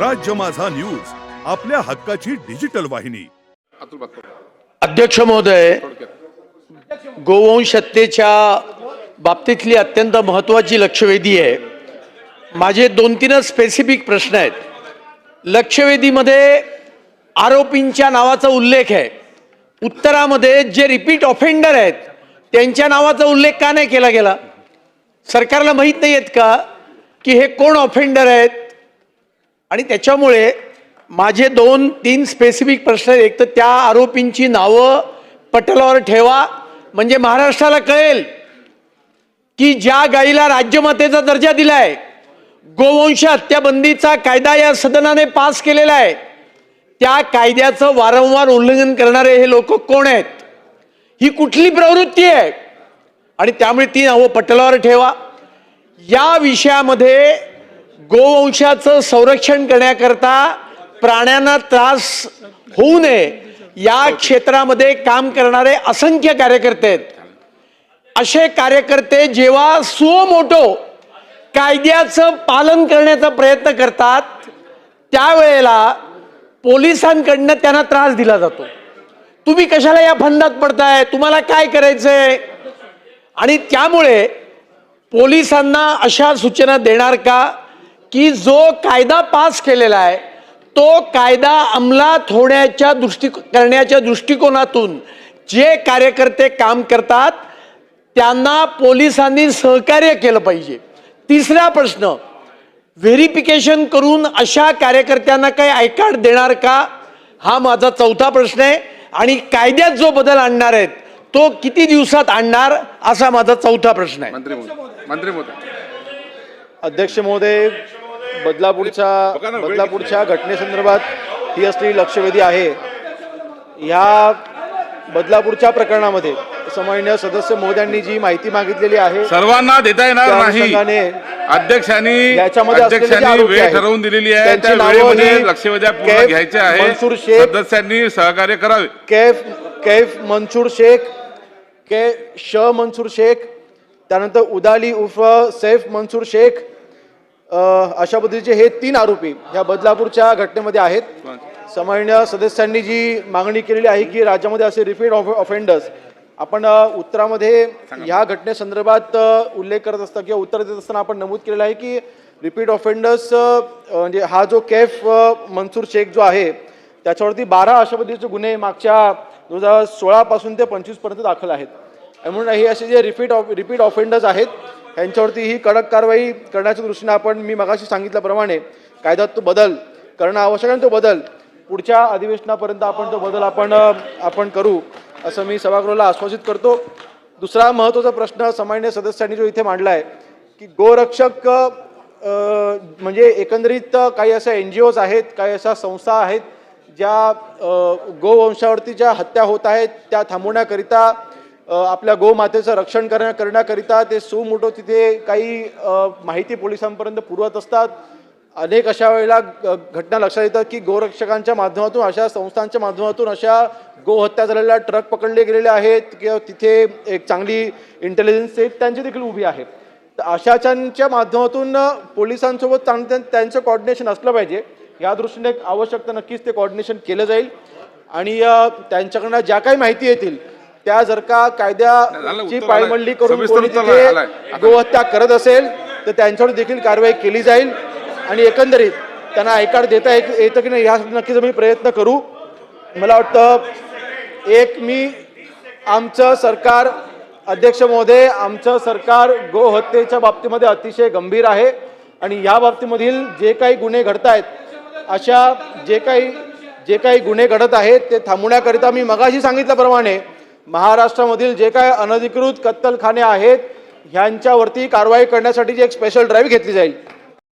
राज्य माझा न्यूज आपल्या हक्काची डिजिटल वाहिनी. अध्यक्ष महोदय गोवंश हत्येच्या बाबतीतली अत्यंत महत्त्वाची लक्षवेधी आहे. माझे दोन तीनच स्पेसिफिक प्रश्न आहेत. लक्षवेधीमध्ये आरोपींच्या नावाचा उल्लेख आहे. उत्तरामध्ये जे रिपीट ऑफेंडर आहेत त्यांच्या नावाचा उल्लेख का नाही केला गेला? सरकारला माहीत नाही आहेत का? की हे कोण ऑफेंडर आहेत? आणि त्याच्यामुळे माझे दोन तीन स्पेसिफिक प्रश्न आहेत. एक तर त्या आरोपींची नावं पटलावर ठेवा. म्हणजे महाराष्ट्राला कळेल की ज्या गाईला राज्यमातेचा दर्जा दिलाय गोवंश हत्याबंदीचा कायदा या सदनाने पास केलेला आहे त्या कायद्याचं वारंवार उल्लंघन करणारे हे लोक कोण आहेत? ही कुठली प्रवृत्ती आहे? आणि त्यामुळे ती नावं पटलावर ठेवा. या विषयामध्ये गोवंशाचं संरक्षण करण्याकरता प्राण्यांना त्रास होऊ नये या क्षेत्रामध्ये काम करणारे असंख्य कार्यकर्ते आहेत. असे कार्यकर्ते जेव्हा सुमोटो कायद्याचं पालन करण्याचा प्रयत्न करतात त्यावेळेला पोलिसांकडनं त्यांना त्रास दिला जातो. तुम्ही कशाला या फंदात पडताय? तुम्हाला काय करायचंय? आणि त्यामुळे पोलिसांना अशा सूचना देणार का? की जो कायदा पास केलेला आहे तो कायदा अंमलात होण्याच्या दृष्टी करण्याच्या दृष्टिकोनातून जे कार्यकर्ते काम करतात त्यांना पोलिसांनी सहकार्य केलं पाहिजे. तिसरा प्रश्न व्हेरिफिकेशन करून अशा कार्यकर्त्यांना काही आय कार्ड देणार का? हा माझा चौथा प्रश्न आहे. आणि कायद्यात जो बदल आणणार आहेत तो किती दिवसात आणणार? असा माझा चौथा प्रश्न आहे. मंत्री महोदय. अध्यक्ष महोदय बदलापूरच्या बदलापूरच्या घटनेसंदर्भात ही असलेली लक्षवेधी आहे. ह्या बदलापूरच्या प्रकरणामध्ये सन्माननीय सदस्य महोदयांनी जी माहिती मागितलेली आहे सर्वांना देता येणार नाही. अध्यक्षांनी अध्यक्षांनी वेळ ठरवून दिलेली आहे. त्या वेळेमध्ये लक्षवेध्या पूर्ण घ्यायच्या आहे मनसूर शेख, सदस्यांनी सहकार्य करावे. कैफ कैफ मंसूर शेख कै श मंसूर शेख त्यानंतर उदाली उर्फ सैफ मंसूर शेख अशा पद्धतीचे हे तीन आरोपी ह्या बदलापूरच्या घटनेमध्ये आहेत. सामान्य सदस्यांनी जी मागणी केलेली आहे की राज्यामध्ये असे रिपीट ऑफ ऑफेंडर्स आपण उत्तरामध्ये ह्या घटनेसंदर्भात उल्लेख करत असता किंवा उत्तर देत असताना आपण नमूद केलेलं आहे की रिपीट ऑफेंडर्स म्हणजे हा जो कैफ अ, मंसूर शेख जो आहे त्याच्यावरती बारा अशा पद्धतीचे गुन्हे मागच्या दोन हजार सोळापासून ते पंचवीसपर्यंत दाखल आहेत. म्हणून हे असे जे रिपीट ऑफ रिपीट ऑफेंडर्स आहेत ह्यांच्यावरती ही कडक कारवाई करण्याच्या दृष्टीने आपण मी मगाशी सांगितल्याप्रमाणे कायद्यात तो बदल करणं आवश्यक आहे तो बदल पुढच्या अधिवेशनापर्यंत आपण तो बदल आपण आपण करू असं मी सभागृहाला आश्वासित करतो. दुसरा महत्त्वाचा प्रश्न सामान्य सदस्यांनी जो इथे मांडला आहे की गोरक्षक म्हणजे एकंदरीत काही अशा एन जी ओज आहेत काही अशा संस्था आहेत ज्या गोवंशावरती ज्या हत्या होत आहेत त्या थांबवण्याकरिता आपल्या गोमातेचं रक्षण करण्या करण्याकरिता ते सुमोठो तिथे काही माहिती पोलिसांपर्यंत पुरवत असतात. अनेक अशा वेळेला घटना लक्षात येतात की गोरक्षकांच्या माध्यमातून अशा संस्थांच्या माध्यमातून अशा गोहत्या झालेल्या ट्रक पकडले गेलेले आहेत किंवा तिथे एक चांगली इंटेलिजन्स सेट त्यांची देखील उभी आहे. तर अशाच्यांच्या माध्यमातून पोलिसांसोबत चांगलं त्यां- त्यांचं कॉर्डिनेशन असलं पाहिजे. या दृष्टीने एक आवश्यकता नक्कीच ते कॉर्डिनेशन केलं जाईल. आणि त्यांच्याकडनं ज्या काही माहिती येतील त्या जर का कायद्याची पायमल्ली. करून गोहत्या करत असेल तर त्यांच्यावर देखील कारवाई केली जाईल आणि एकंदरीत त्यांना कार्ड देता येत- येतं की नाही यासाठी नक्कीच आम्ही प्रयत्न करू. मला वाटतं एक मी आमचं सरकार अध्यक्ष महोदय आमचं सरकार गोहत्येच्या बाबतीमध्ये अतिशय गंभीर आहे. आणि या बाबतीमधील जे काही गुन्हे घडत आहेत अशा जे काही जे काही गुन्हे घडत आहेत ते थांबवण्याकरिता मी मगाशी सांगितल्याप्रमाणे महाराष्ट्रामधील जे काय अनधिकृत कत्तलखाने आहेत ह्यांच्यावरती कारवाई करण्यासाठी जी एक स्पेशल ड्राईव्ह घेतली जाईल.